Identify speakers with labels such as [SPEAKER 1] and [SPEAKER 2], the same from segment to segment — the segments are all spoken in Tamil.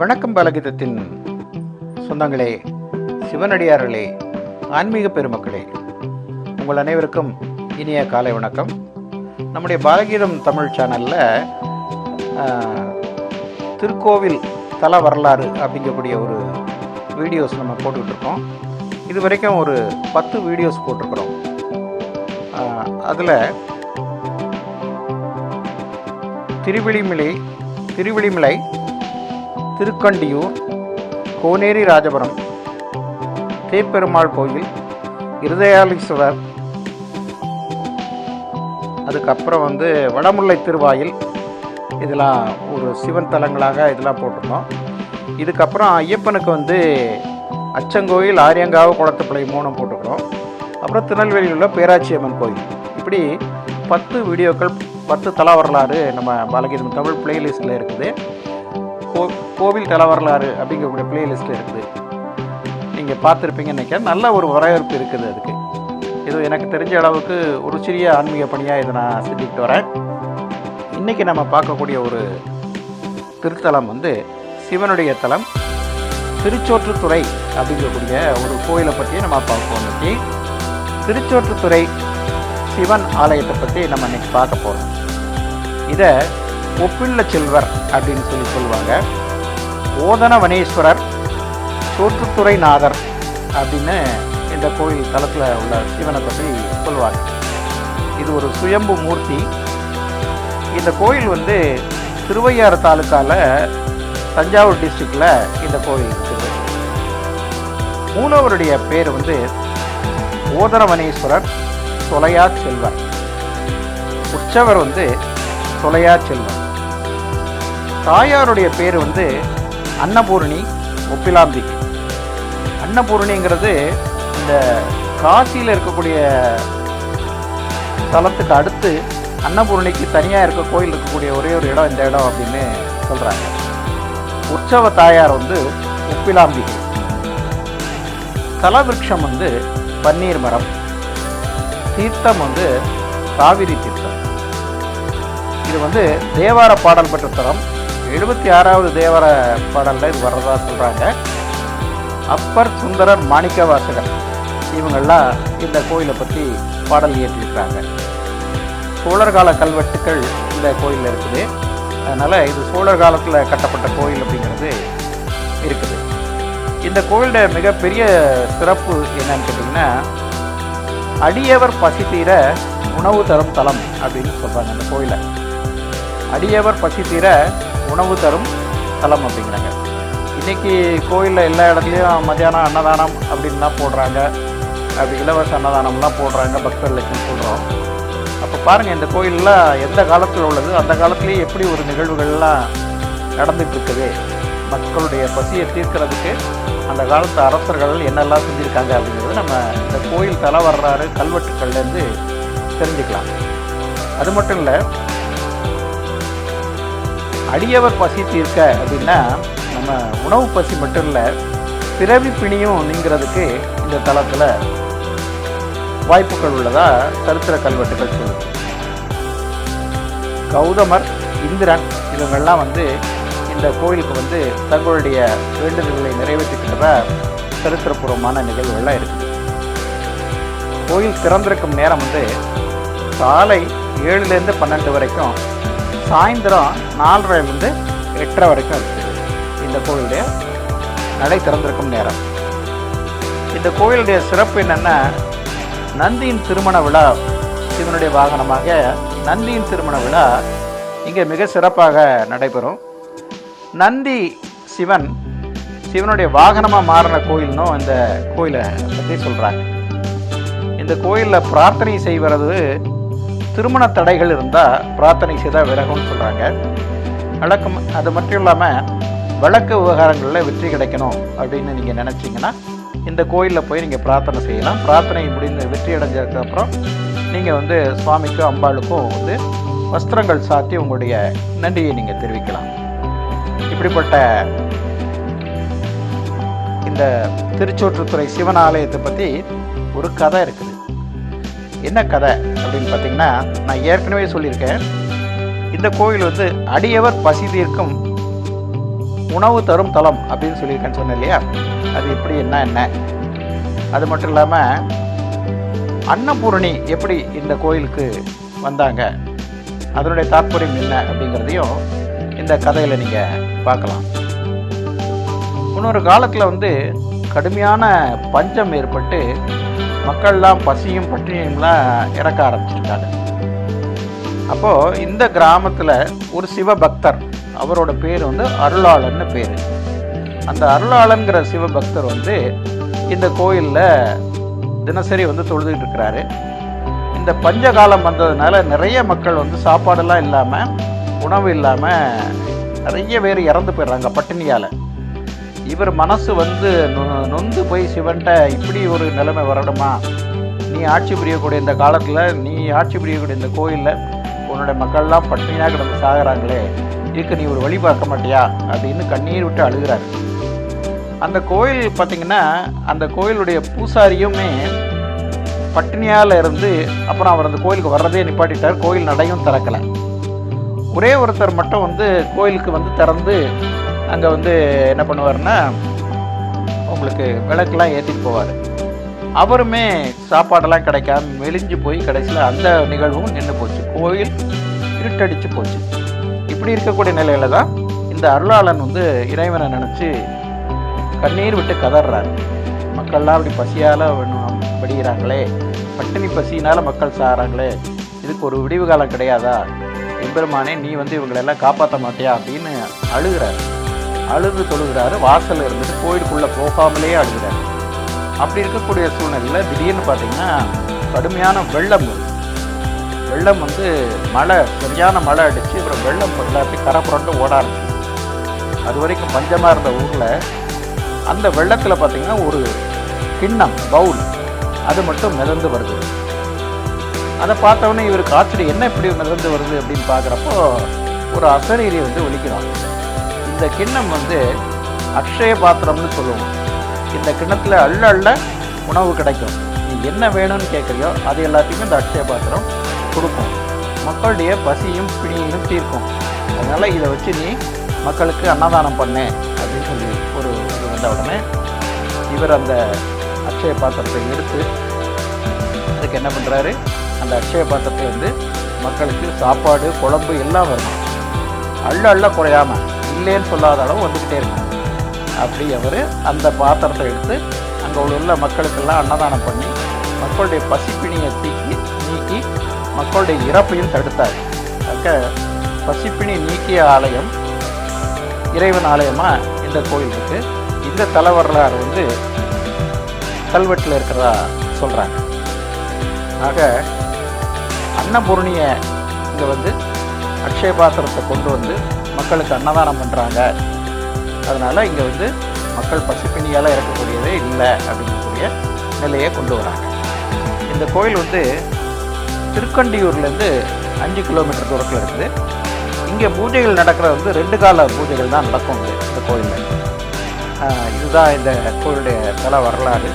[SPEAKER 1] வணக்கம் பலகிதத்தின் சொந்தங்களே சிவனடியார்களே ஆன்மீக பெருமக்களே. உங்கள் அனைவருக்கும் இனிய காலை வணக்கம். நம்முடைய பாலகீதம் தமிழ் சேனலில் திருக்கோவில் தல வரலாறு அப்படிங்கக்கூடிய ஒரு வீடியோஸ் நம்ம போட்டுக்கிட்டு இருக்கோம் இது வரைக்கும் ஒரு பத்து வீடியோஸ் போட்டிருக்கிறோம். அதில் திருவிழிமலை திருவிழிமலை திருக்கண்டியூர் கோனேரி ராஜபுரம் தேப்பெருமாள் கோயில் இருதயாலீஸ்வரர். அதுக்கப்புறம் வந்து வடமுல்லை திருவாயில். இதெல்லாம் ஒரு சிவன் தலங்களாக இதெல்லாம் போட்டிருந்தோம் இதுக்கப்புறம் ஐயப்பனுக்கு வந்து அச்சங்கோயில் ஆரியங்காவு குளத்துப்பிள்ளை மூணும் போட்டுக்கிறோம் அப்புறம் திருநெல்வேலியில் உள்ள பேராட்சி அம்மன் கோயில். இப்படி பத்து வீடியோக்கள் பத்து தல வரலாறு நம்ம பாலகீதம் தமிழ் பிளேலிஸ்ட்டில் இருக்குது. கோ கோவில் தல வரலாறு அப்படிங்கக்கூடிய பிளேலிஸ்ட்டில் இருக்குது நீங்கள் பார்த்துருப்பீங்கன்னு நினைக்கிறேன். நல்ல ஒரு வரவேற்பு இருக்குது அதுக்கு. இது எனக்கு தெரிஞ்ச அளவுக்கு ஒரு சிறிய ஆன்மீக பணியாக இதை நான் செஞ்சுக்கிட்டு வரேன். இன்றைக்கி நம்ம பார்க்கக்கூடிய ஒரு திருத்தலம் வந்து சிவனுடைய தலம் திருச்சோற்றுத்துறை அப்படிங்கக்கூடிய ஒரு கோயிலை பற்றி நம்ம பார்ப்போம் இன்னைக்கு. திருச்சோற்றுத்துறை சிவன் ஆலயத்தை பற்றி நம்ம இன்னைக்கு பார்க்க போகிறோம் இதை ஒப்பில்ல செல்வர் அப்படின்னு சொல்லி சொல்லுவாங்க. ஓதன வனேஸ்வரர் சோற்றுத்துறை நாதர் அப்படின்னு இந்த கோயில் தளத்தில் உள்ள சிவனை பற்றி சொல்லுவாங்க. இது ஒரு சுயம்பு மூர்த்தி. இந்த கோயில் வந்து திருவையாறு தாலுக்காவில் தஞ்சாவூர் டிஸ்ட்ரிக்டில் இந்த கோயில் இருக்குது. மூலவருடைய பேர் வந்து ஓதரவனேஸ்வரர் தொலையா செல்வர். உற்சவர் வந்து தொலையா செல்வர். தாயாருடைய பேர் வந்து அன்னபூரணி ஒப்பிலாம்பிகை. அன்னபூரணிங்கிறது இந்த காசியில் இருக்கக்கூடிய தலத்துக்கு அடுத்து அன்னபூரணிக்கு தனியாக இருக்க கோயில் இருக்கக்கூடிய ஒரே ஒரு இடம் இந்த இடம் அப்படின்னு சொல்கிறாங்க உற்சவ தாயார் வந்து ஒப்பிலாம்பிகை. தலவிருட்சம் வந்து பன்னீர் மரம். தீர்த்தம் வந்து காவிரி தீர்த்தம். இது வந்து தேவார பாடல் பெற்ற தலம். எழுபத்தி ஆறாவது தேவர பாடலில் இது வர்றதா சொல்கிறாங்க அப்பர் சுந்தரர் மாணிக்க வாசகர் இந்த கோயிலை பற்றி பாடல் இயற்றியிருக்கிறாங்க சோழர் கால கல்வெட்டுக்கள் இந்த கோயிலில் இருக்குது. அதனால் இது சோழர் காலத்தில் கட்டப்பட்ட கோயில் அப்படிங்கிறது இருக்குது. இந்த கோயிலோட மிகப்பெரிய சிறப்பு என்னன்னு கேட்டிங்கன்னா அடியவர் பசி தீர உணவு தரும் தலம் அப்படின்னு சொல்கிறாங்க அந்த கோயிலை. அடியவர் பசி தீர உணவு தரும் தலம் அப்படிங்கிறாங்க. இன்றைக்கி கோயிலில் எல்லா இடத்துலையும் மத்தியானம் அன்னதானம் அப்படின்லாம் போடுறாங்க. அப்படி இலவச அன்னதானம்லாம் போடுறாங்க பக்தர்களுக்குன்னு சொல்கிறோம் அப்போ பாருங்கள் இந்த கோயிலில் எந்த காலத்தில் உள்ளது? அந்த காலத்துலேயே எப்படி ஒரு நிகழ்வுகள்லாம் நடந்துகிட்ருக்குது? இருக்குது மக்களுடைய பசியை தீர்க்கிறதுக்கு அந்த காலத்து அரசர்கள் என்னெல்லாம் செஞ்சுருக்காங்க அப்படிங்கிறது நம்ம இந்த கோயில் தலை வர்றாரு கல்வெட்டுக்கள்லேருந்து தெரிஞ்சுக்கலாம். அது மட்டும் இல்லை அடியவர் பசி தீர்க்க அப்படின்னா நம்ம உணவு பசி மட்டும் இல்லை பிறவி பிணியும் நீங்கிறதுக்கு இந்த தளத்தில் வாய்ப்புகள் உள்ளதா சரித்திர கல்வெட்டுகள் சொல்லுது. கௌதமர் இந்திரன் இவங்கெல்லாம் வந்து இந்த கோயிலுக்கு வந்து தங்களுடைய வேண்டுதல்களை நிறைவேற்றிக்கிட்டதா சரித்திரபூர்வமான நிகழ்வுகள்லாம் இருக்குது. கோயில் திறந்திருக்கும் நேரம் வந்து காலை ஏழுலேருந்து பன்னெண்டு வரைக்கும் சாயந்தரம் நாலரைலேருந்து எட்டரை வரைக்கும் இருக்குது இந்த கோயிலுடைய நடை திறந்திருக்கும் நேரம். இந்த கோயிலுடைய சிறப்பு என்னென்னா நந்தியின் திருமண விழா சிவனுடைய வாகனமாக நந்தியின் திருமண விழா இங்கே மிக சிறப்பாக நடைபெறும். நந்தி சிவன் சிவனுடைய வாகனமாக மாறின கோயில்னும் இந்த கோயிலை பற்றி சொல்கிறாங்க இந்த கோயிலில் பிரார்த்தனை செய்வது திருமண தடைகள் இருந்தால் பிரார்த்தனை செய்தால் விலகும்னு சொல்கிறாங்க வழக்கம் அது மட்டும் இல்லாமல் வழக்கு விவகாரங்களில் வெற்றி கிடைக்கணும் அப்படின்னு நீங்கள் நினச்சிங்கன்னா இந்த கோயிலில் போய் நீங்கள் பிரார்த்தனை செய்யலாம். பிரார்த்தனை முடிந்து வெற்றி அடைஞ்சதுக்கப்புறம் நீங்கள் வந்து சுவாமிக்கும் அம்பாளுக்கும் வந்து வஸ்திரங்கள் சாத்தி உங்களுடைய நன்றியை நீங்கள் தெரிவிக்கலாம். இப்படிப்பட்ட இந்த திருச்சோற்றுத்துறை சிவன் ஆலயத்தை பற்றி ஒரு கதை இருக்குது. என்ன கதை அப்படின்னு பார்த்தீங்கன்னா நான் ஏற்கனவே சொல்லியிருக்கேன். இந்த கோயில் வந்து அடியவர் பசி தீர்க்கும் உணவு தரும் தலம் அப்படின்னு சொல்லியிருக்கேன்னு சொன்னேன் இல்லையா? அது எப்படி என்ன என்ன? அது மட்டும் இல்லாமல் அன்னபூரணி எப்படி இந்த கோயிலுக்கு வந்தாங்க? அதனுடைய தாற்பயம் என்ன அப்படிங்கிறதையும் இந்த கதையில் நீங்கள் பார்க்கலாம். இன்னொரு காலத்தில் வந்து கடுமையான பஞ்சம் ஏற்பட்டு மக்கள்லாம் பசியும் பட்டினியும்லாம் இறக்க ஆரம்பிச்சிருக்காங்க. அப்போது இந்த கிராமத்தில் ஒரு சிவபக்தர் அவரோட பேர் வந்து அருளாளன்னு பேர். அந்த அருளாளன்கிற சிவபக்தர் வந்து இந்த கோயிலில் தினசரி வந்து தொழுதுகிட்டு இருக்கிறாரு. இந்த பஞ்சகாலம் வந்ததுனால நிறைய மக்கள் வந்து சாப்பாடெல்லாம் இல்லாமல் உணவு இல்லாமல் நிறைய பேர் இறந்து போயிடுறாங்க பட்டினியால். இவர் மனசு வந்து நொ- நொந்து போய் சிவன்ட்ட இப்படி ஒரு நிலைமை வரணுமா? நீ ஆட்சி புரியக்கூடிய இந்த காலத்தில் நீ ஆட்சி புரியக்கூடிய இந்த கோயிலில் உன்னுடைய மக்கள்லாம் பட்டினியாக கிடந்து சாகிறாங்களே இதுக்கு நீ ஒரு வழி பார்க்க மாட்டியா? அப்படின்னு கண்ணீர் விட்டு அழுகிறார். அந்த கோயில் பார்த்திங்கன்னா அந்த கோயிலுடைய பூசாரியுமே பட்டினியால் இருந்து அப்புறம் அவர் அந்த கோயிலுக்கு வர்றதே நிப்பாட்டிட்டார். கோயில் நடையும் திறக்கலை. ஒரே ஒருத்தர் மட்டும் வந்து கோயிலுக்கு வந்து திறந்து அங்கே வந்து என்ன பண்ணுவார்னா உங்களுக்கு விளக்கெல்லாம் ஏற்றிட்டு போவார். அவருமே சாப்பாடெல்லாம் கிடைக்காம மெலிஞ்சு போய் கடைசியில் அந்த நிகழ்வும் நின்று போச்சு. கோயில் இருட்டடிச்சு போச்சு. இப்படி இருக்கக்கூடிய நிலையில தான் இந்த அருளாளன் வந்து இறைவனை நினச்சி கண்ணீர் விட்டு கதறாரு. மக்கள்லாம் அப்படி பசியால் வடிகிறாங்களே பட்டினி பசியினால் மக்கள் சாகிறாங்களே. இதுக்கு ஒரு விடிவு காலம் கிடையாதா? எம்பெருமானே நீ வந்து இவங்களெல்லாம் காப்பாற்ற மாட்டியா? அப்படின்னு அழுகிறார். அழுது தொழுகிறாரு வாசல் இருந்துட்டு கோயிலுக்குள்ளே போகாமலேயே அழுகிறாரு. அப்படி இருக்கக்கூடிய சூழ்நிலையில் திடீர்னு பார்த்தீங்கன்னா கடுமையான வெள்ளம் வெள்ளம் வந்து மழை சரியான மழை அடித்து அப்புறம் வெள்ளம் எல்லாத்தையும் கரை புரண்டு ஓட ஆரம்பிச்சு அது வரைக்கும் பஞ்சமாக இருந்த ஊரில் அந்த வெள்ளத்தில் பார்த்தீங்கன்னா ஒரு கிண்ணம் பவுல் அது மட்டும் மிதந்து வருது. அதை பார்த்தவொடனே இவருக்கு ஆச்சரியம் என்ன இப்படி மிதந்து வருது அப்படின்னு பார்க்குறப்போ ஒரு அசரீரி வந்து ஒழிக்கிறான் இந்த கிண்ணம் வந்து அக்ஷய பாத்திரம்னு சொல்லுவோம். இந்த கிண்ணத்தில் அள்ள அள்ள உணவு கிடைக்கும். நீ என்ன வேணும்னு கேட்குறியோ அது எல்லாத்தையுமே இந்த அக்ஷய பாத்திரம் கொடுக்கும். மக்களுடைய பசியும் பிணியையும் தீர்க்கும். அதனால் இதை வச்சு நீ மக்களுக்கு அன்னதானம் பண்ணு அப்படின்னு சொல்லி ஒரு இது வந்த உடனே இவர் அந்த அக்ஷய பாத்திரத்தை எடுத்து அதுக்கு என்ன பண்ணுறாரு அந்த அக்ஷய பாத்திரத்தை வந்து மக்களுக்கு சாப்பாடு குழம்பு எல்லாம் வரும் அள்ள அள்ள குறையாம இல்லைன்னு சொல்லாத அளவு வந்துக்கிட்டே இருக்கும் அப்படி அவர் அந்த பாத்திரத்தை எடுத்து அங்கே உள்ள மக்களுக்கெல்லாம் அன்னதானம் பண்ணி மக்களுடைய பசிப்பிணியை தீக்கி நீக்கி மக்களுடைய இறப்பையும் தடுத்தார். அக்க பசிப்பிணி நீக்கிய ஆலயம் இறைவன் ஆலயமாக இந்த கோயில் இருக்குது இந்த தல வரலாறு வந்து கல்வெட்டில் இருக்கிறதா சொல்கிறாங்க ஆக அன்னபூர்ணியை இங்கே வந்து அக்ஷய பாத்திரத்தை கொண்டு வந்து மக்களுக்கு அன்னதானம் பண்ணுறாங்க அதனால் இங்கே வந்து மக்கள் பசிப்பிணியால் இருக்கக்கூடியதே இல்லை அப்படிங்கக்கூடிய நிலையை கொண்டு வராங்க. இந்த கோயில் வந்து திருக்கண்டியூர்லேருந்து அஞ்சு கிலோமீட்டர் தூரத்தில் இருக்குது. இங்கே பூஜைகள் நடக்கிறது வந்து ரெண்டு கால பூஜைகள் தான் நடக்கும் இந்த கோயிலில். இதுதான் இந்த கோயிலுடைய தல வரலாறு.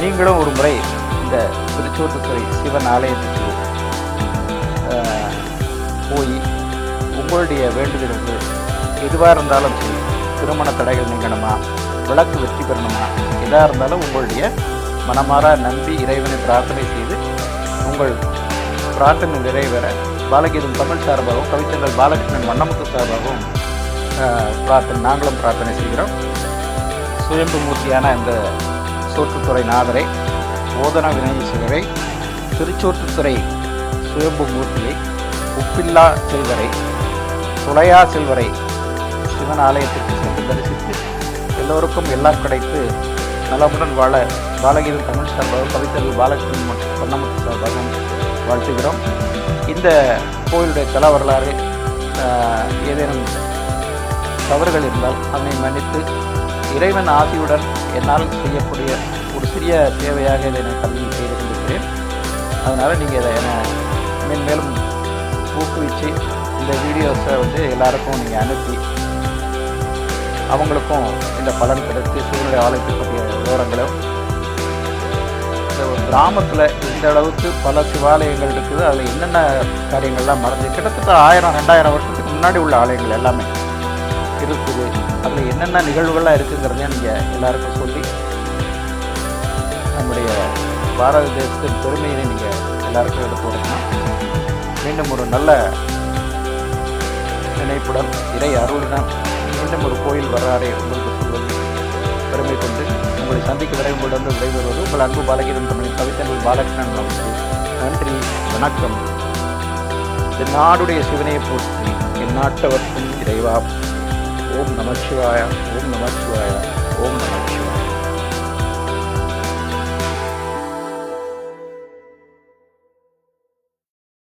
[SPEAKER 1] நீங்களும் ஒரு முறை இந்த திருச்சூர்த்துறை சிவன் ஆலயத்துக்கு உங்களுடைய வேண்டுதல்கள் எதுவாக இருந்தாலும் சரி திருமண தடைகள் நீங்கணுமா? விளக்கு வெற்றி பெறணுமா? எதாக இருந்தாலும் உங்களுடைய மனமாற நம்பி இறைவனை பிரார்த்தனை செய்து உங்கள் பிரார்த்தனை நிறைவேற பாலகீதம் தமிழ் சார்பாகவும் கவிச்சங்கள் பாலகிருஷ்ணன் வண்ணமுத்து சார்பாகவும் பிரார்த்தனை நாங்களும் பிரார்த்தனை செய்கிறோம். சுயம்பு மூர்த்தியான இந்த சோற்றுத்துறை நாதரை ஓதன வினயீஸ்வரரை திருச்சோற்றுத்துறை சுயம்பு மூர்த்தியை உப்பில்லா செல்வரை துளையா செல்வரை சிவன் ஆலயத்திற்கு சென்று தரிசித்து எல்லோருக்கும் எல்லாம் கிடைத்து நலமுடன் வாழ பாலகிரி தமிழ் சார்பாக கவித்தல் பாலகிருஷ்ணன் பொன்னமுத்து சார்பாகவும் வாழ்த்துகிறோம். இந்த கோயிலுடைய தல வரலாறு ஏதேனும் தவறுகள் இருந்தால் அதனை மன்னித்து இறைவன் ஆசியுடன் என்னால் செய்யக்கூடிய ஒரு சிறிய தேவையாக இதை நான் கல்வி செய்து கொண்டிருக்கிறேன். அதனால் நீங்கள் இதை என்னை மேன்மேலும் ஊக்குவிச்சு இந்த வீடியோஸை வந்து எல்லாருக்கும் நீங்கள் அனுப்பி அவங்களுக்கும் இந்த பலன் கிடைத்து சூழ்நிலை ஆலயத்துக்குரிய விவரங்களும் இந்த ஒரு கிராமத்தில் இந்த அளவுக்கு பல சிவாலயங்கள் இருக்குது. அதில் என்னென்ன காரியங்கள்லாம் மறந்து கிட்டத்தட்ட ஆயிரம் ரெண்டாயிரம் வருஷத்துக்கு முன்னாடி உள்ள ஆலயங்கள் எல்லாமே இருக்குது. அதில் என்னென்ன நிகழ்வுகள்லாம் இருக்குங்கிறதையும் நீங்கள் எல்லாருக்கும் சொல்லி நம்முடைய பாரத தேசத்தின் பெருமையை நீங்கள் எல்லாருக்கும் எடுத்து கொடுக்கணும். மீண்டும் ஒரு நல்ல நினைப்புடன் இறை அருள்தான். மீண்டும் ஒரு கோயில் வரலாறை உங்களுக்கு சொல்வது. பெருமை கொண்டு உங்களை சந்திக்க வரை உங்களிடம் விடைபெறுவது. உங்கள் அன்பு பாலகிரன் தமிழ் கவித்தமிழ் பாலகிருஷ்ணன் நமக்கு நன்றி வணக்கம். என் நாடுடைய சிவனையை போற்றி என் நாட்டவர்க்கும் இறைவா. ஓம் நமச்சிவாயா ஓம் நமச்சிவாயா ஓம் நம